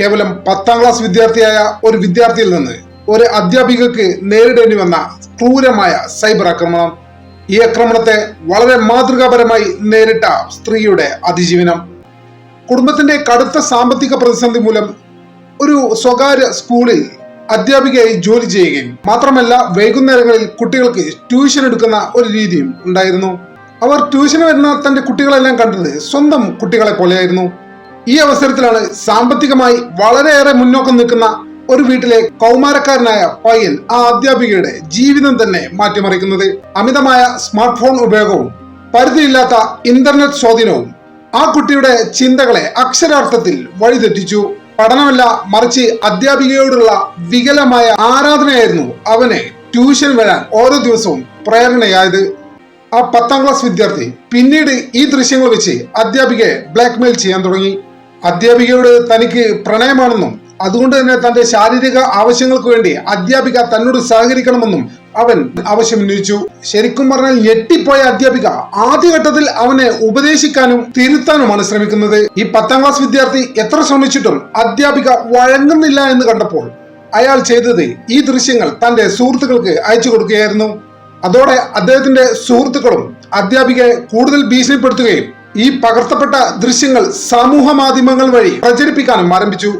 കേവലം പത്താം ക്ലാസ് വിദ്യാർത്ഥിയായ ഒരു വിദ്യാർത്ഥിയിൽ നിന്ന് ഒരു അധ്യാപികക്ക് നേരിടേണ്ടി വന്ന ക്രൂരമായ സൈബർ ആക്രമണം. ഈ ആക്രമണത്തെ വളരെ മാതൃകാപരമായി നേരിട്ട സ്ത്രീയുടെ അതിജീവനം. കുടുംബത്തിന്റെ കടുത്ത സാമ്പത്തിക പ്രതിസന്ധി മൂലം ഒരു സ്വകാര്യ സ്കൂളിൽ അധ്യാപികയായി ജോലി ചെയ്യുകയും മാത്രമല്ല വൈകുന്നേരങ്ങളിൽ കുട്ടികൾക്ക് ട്യൂഷൻ എടുക്കുന്ന ഒരു രീതിയും ഉണ്ടായിരുന്നു. അവർ ട്യൂഷന് വരുന്ന തന്റെ കുട്ടികളെല്ലാം കണ്ടത് സ്വന്തം കുട്ടികളെ പോലെയായിരുന്നു ഈ അവസരത്തിലാണ് സാമ്പത്തികമായി വളരെയേറെ മുന്നോക്കം നിൽക്കുന്ന ഒരു വീട്ടിലെ കൗമാരക്കാരനായ പയ്യൻ ആ അധ്യാപികയുടെ ജീവിതം തന്നെ മാറ്റിമറിക്കുന്നത്. അമിതമായ സ്മാർട്ട് ഫോൺ ഉപയോഗവും പരിധിയില്ലാത്ത ഇന്റർനെറ്റ് സ്വാധീനവും ആ കുട്ടിയുടെ ചിന്തകളെ അക്ഷരാർത്ഥത്തിൽ വഴിതെറ്റിച്ചു. പഠനമല്ല മറിച്ച് അധ്യാപികയോടുള്ള വികലമായ ആരാധനയായിരുന്നു അവനെ ട്യൂഷൻ വരാൻ ഓരോ ദിവസവും പ്രേരണയായത്. ആ പത്താം ക്ലാസ് വിദ്യാർത്ഥി പിന്നീട് ഈ ദൃശ്യങ്ങൾ വെച്ച് അധ്യാപികയെ ബ്ലാക്ക്മെയിൽ ചെയ്യാൻ തുടങ്ങി. അധ്യാപികയോട് തനിക്ക് പ്രണയമാണെന്നും അതുകൊണ്ട് തന്നെ തന്റെ ശാരീരിക ആവശ്യങ്ങൾക്ക് വേണ്ടി അധ്യാപിക തന്നോട് സഹകരിക്കണമെന്നും അവൻ ആവശ്യമുന്നയിച്ചു ശരിക്കും പറഞ്ഞാൽ ഞെട്ടിപ്പോയ അധ്യാപിക ആദ്യഘട്ടത്തിൽ അവനെ ഉപദേശിക്കാനും തിരുത്താനുമാണ് ശ്രമിക്കുന്നത്. ഈ പത്താം ക്ലാസ് വിദ്യാർത്ഥി എത്ര ശ്രമിച്ചിട്ടും അധ്യാപിക വഴങ്ങുന്നില്ല എന്ന് കണ്ടപ്പോൾ അയാൾ ചെയ്തത് ഈ ദൃശ്യങ്ങൾ തന്റെ സുഹൃത്തുക്കൾക്ക് അയച്ചു കൊടുക്കുകയായിരുന്നു. അതോടെ അദ്ദേഹത്തിന്റെ സുഹൃത്തുക്കളും അധ്യാപികയെ കൂടുതൽ ഭീഷണിപ്പെടുത്തുകയും ഈ പകർത്തപ്പെട്ട ദൃശ്യങ്ങൾ സമൂഹ മാധ്യമങ്ങൾ വഴി പ്രചരിപ്പിക്കാനും ആരംഭിച്ചു.